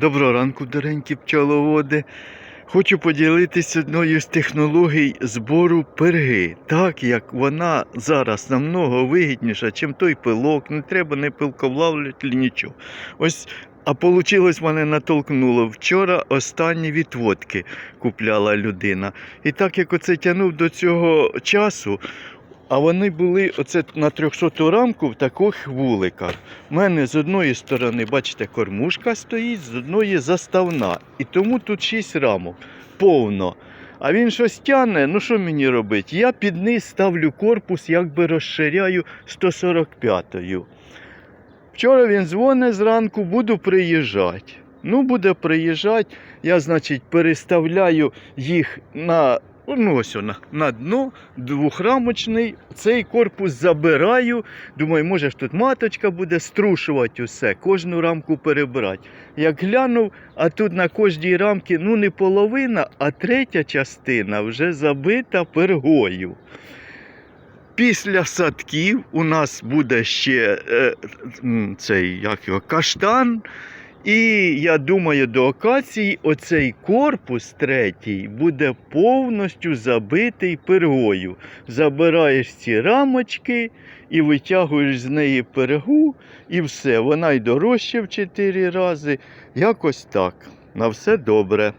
Доброго ранку, доренькі пчеловоди. Хочу поділитися одною з технологій збору перги. Так як вона зараз намного вигідніша, чим той пилок, не треба не пилковлавлювати, нічого. Ось, а вийшло, мене натолкнуло. Вчора останні відводки купляла людина. І так як оце тягнув до цього часу, а вони були оце на 300 рамку в таких вуликах. У мене з одної сторони, бачите, кормушка стоїть, з одної заставна. І тому тут 6 рамок. Повно. А він щось тягне, ну що мені робити? Я під низ ставлю корпус, якби розширяю 145-ю. Вчора він дзвонить зранку, буду приїжджати. Ну, буде приїжджати, я, значить, переставляю їх на, ну, ось на, на дно двохрамочний. Цей корпус забираю. Думаю, може ж тут маточка буде струшувати усе, кожну рамку перебирати. Як глянув, а тут на кожній рамці ну не половина, а третя частина вже забита пергою. Після садків у нас буде ще е, цей як його, каштан. І я думаю, до акації оцей корпус третій буде повністю забитий пергою. Забираєш ці рамочки і витягуєш з неї пергу, і все. Вона й дорожча в 4 рази. Якось так. На все добре.